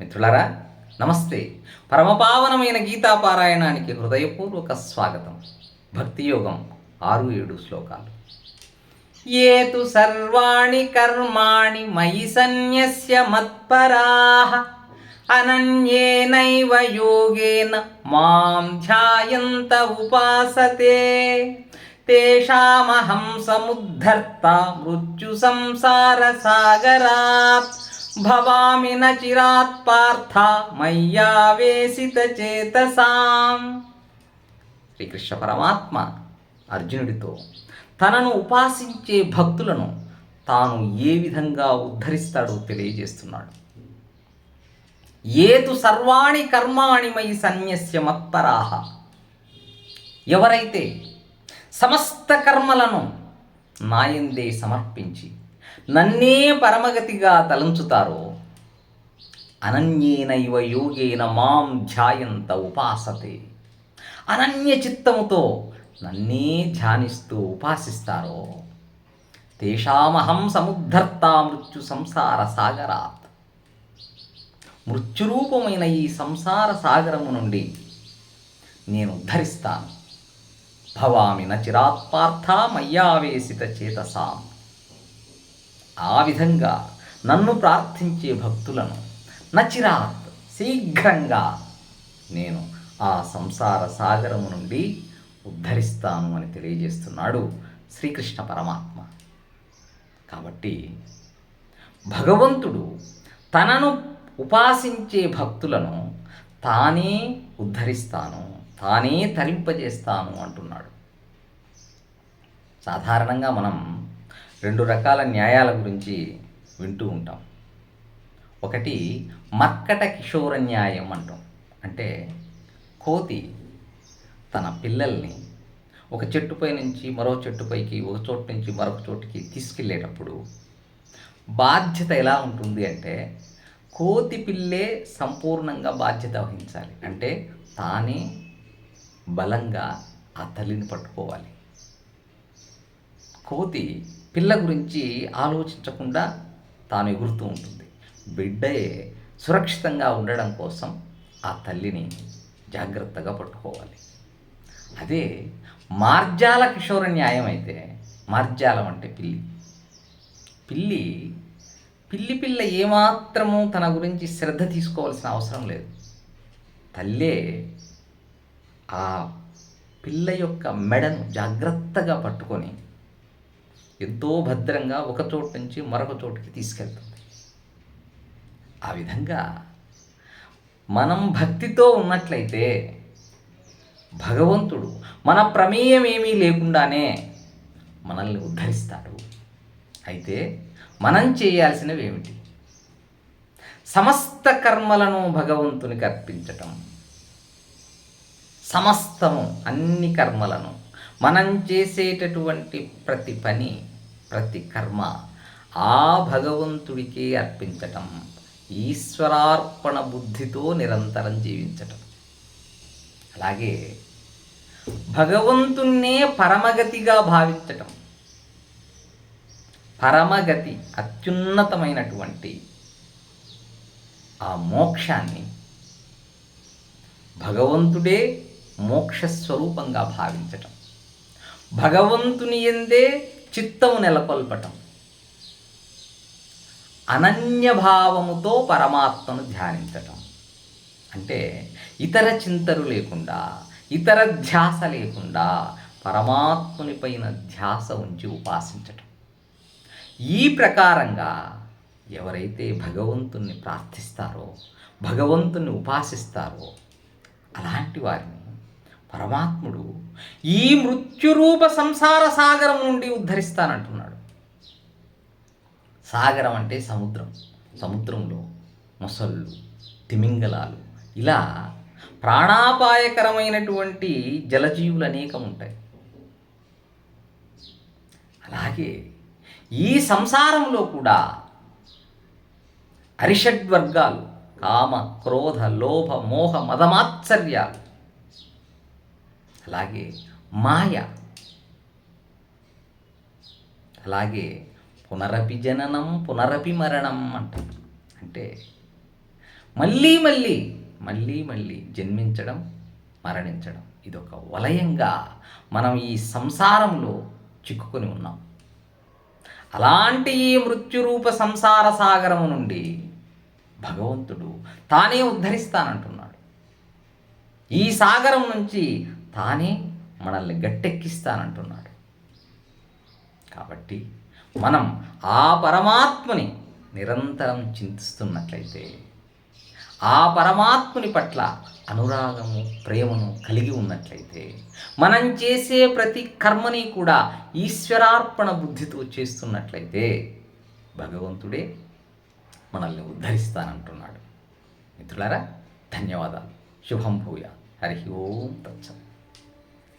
మిత్రులారా నమస్తే. పరమపావనమైన గీతాపారాయణానికి హృదయపూర్వక స్వాగతం. భక్తి యోగం ఆరు ఏడు శ్లోకాలు. ఏతు సర్వాణి కర్మాణి మయి సన్యస్య మత్పరాః అనన్యేనైవ యోగేన మాం ధ్యాయంత ఉపాసతే. తేషామహం సముద్ధర్త మృత్యు సంసార సాగరాత్ భవామి న పార్థ మయ్యావేసిత చేతసాం. శ్రీకృష్ణ పరమాత్మ అర్జునుడితో తనను ఉపాసించే భక్తులను తాను ఏ విధంగా ఉద్ధరిస్తాడో తెలియజేస్తున్నాడు. ఏతు సర్వాణి కర్మాణి మయి సన్యస్య మత్పరాహ ఎవరైతే సమస్త కర్మలను నాయందే సమర్పించి నన్నే పరమగతిగా తలంచుతారో? అనన్యేనైవ యోగేన మాం ధ్యాయంత ఉపాసతే. అనన్య చిత్తముతో నన్నే ధ్యానిస్తూ ఉపాసిస్తారో? తేషామహం సముద్ధర్త మృత్యు సంసార సాగరాత్. మృత్యురూపమైన ఈ సంసార సాగరము నుండి నేను ఉద్ధరిస్తాను. భవామి నచిరాత్పార్థ మయ్యావేశిత చేతసాం. ఆ విధంగా నన్ను ప్రార్థించే భక్తులను నచిరాత్ శీఘ్రంగా నేను ఆ సంసార సాగరము నుండి ఉద్ధరిస్తాను అని తెలియజేస్తున్నాడు శ్రీకృష్ణ పరమాత్మ. కాబట్టి భగవంతుడు తనను ఉపాసించే భక్తులను తానే ఉద్ధరిస్తాను తానే తరింపజేస్తాను అంటున్నాడు. సాధారణంగా మనం రెండు రకాల న్యాయాల గురించి వింటూ ఉంటాం. ఒకటి మక్కట కిషోర న్యాయం అంటాం. అంటే కోతి తన పిల్లల్ని ఒక చెట్టుపై నుంచి మరో చెట్టుపైకి ఒక చోటు నుంచి మరొక చోటుకి తీసుకెళ్ళేటప్పుడు బాధ్యత ఎలా ఉంటుంది అంటే కోతి పిల్లే సంపూర్ణంగా బాధ్యత వహించాలి. అంటే తానే బలంగా ఆ తల్లిని పట్టుకోవాలి. కోతి పిల్ల గురించి ఆలోచించకుండా తాను ఎగురుతూ ఉంటుంది. బిడ్డే సురక్షితంగా ఉండడం కోసం ఆ తల్లిని జాగ్రత్తగా పట్టుకోవాలి. అదే మార్జాల కిషోర న్యాయం అయితే మార్జాలం అంటే పిల్లి. పిల్లి పిల్లి పిల్ల ఏమాత్రము తన గురించి శ్రద్ధ తీసుకోవాల్సిన అవసరం లేదు. తల్లే ఆ పిల్ల యొక్క మెడను జాగ్రత్తగా పట్టుకొని ఎంతో భద్రంగా ఒక చోటు నుంచి మరొక చోటుకి తీసుకెళ్తుంది. ఆ విధంగా మనం భక్తితో ఉన్నట్లయితే భగవంతుడు మన ప్రమేయం ఏమీ లేకుండానే మనల్ని ఉద్ధరిస్తాడు. అయితే మనం చేయాల్సినవి ఏమిటి? సమస్త కర్మలను భగవంతునికి అర్పించటం సమస్తము అన్ని కర్మలను మనం చేసేటటువంటి ప్రతి పని ప్రతి కర్మ ఆ భగవంతుడికే అర్పించటం ఈశ్వరార్పణ బుద్ధితో నిరంతరం జీవించటం. అలాగే భగవంతుణ్ణే పరమగతిగా భావించటం. పరమగతి అత్యున్నతమైనటువంటి ఆ మోక్షాన్ని భగవంతుడే మోక్షస్వరూపంగా భావించటం. భగవంతుని ఎందే చిత్తము నెలకొల్పటం. అనన్యభావముతో పరమాత్మను ధ్యానించటం. అంటే ఇతర చింతలు లేకుండా ఇతర ధ్యాస లేకుండా పరమాత్ముని పైన ధ్యాస ఉంచి ఉపాసించటం. ఈ ప్రకారంగా ఎవరైతే భగవంతుణ్ణి ప్రార్థిస్తారో భగవంతుణ్ణి ఉపాసిస్తారో అలాంటి వారిని పరమాత్ముడు ఈ మృత్యురూప సంసార సాగరం నుండి ఉద్ధరిస్తానంటున్నాడు. సాగరం అంటే సముద్రం. సముద్రంలో మొసళ్ళు తిమింగలాలు ఇలా ప్రాణాపాయకరమైనటువంటి జలజీవులు అనేకం ఉంటాయి. అలాగే ఈ సంసారంలో కూడా అరిషడ్వర్గాలు కామ క్రోధ లోభ మోహ మదమాత్సర్యాలు అలాగే మాయ అలాగే పునరపి జననం పునరపి మరణం అంటారు అంటే మళ్ళీ మళ్ళీ మళ్ళీ మళ్ళీ జన్మించడం మరణించడం ఇదొక వలయంగా మనం ఈ సంసారంలో చిక్కుకొని ఉన్నాం. అలాంటి ఈ మృత్యురూప సంసార సాగరము నుండి భగవంతుడు తానే ఉద్ధరిస్తానంటున్నాడు. ఈ సాగరం నుంచి తానే మనల్ని గట్టెక్కిస్తానంటున్నాడు. కాబట్టి మనం ఆ పరమాత్మని నిరంతరం చింతిస్తున్నట్లయితే ఆ పరమాత్ముని పట్ల అనురాగము ప్రేమను కలిగి ఉన్నట్లయితే మనం చేసే ప్రతి కర్మని కూడా ఈశ్వరార్పణ బుద్ధితో చేస్తున్నట్లయితే భగవంతుడే మనల్ని ఉద్ధరిస్తానంటున్నాడు. మిత్రులారా ధన్యవాదాలు. శుభం భూయ హరి ఓం తత్సత్.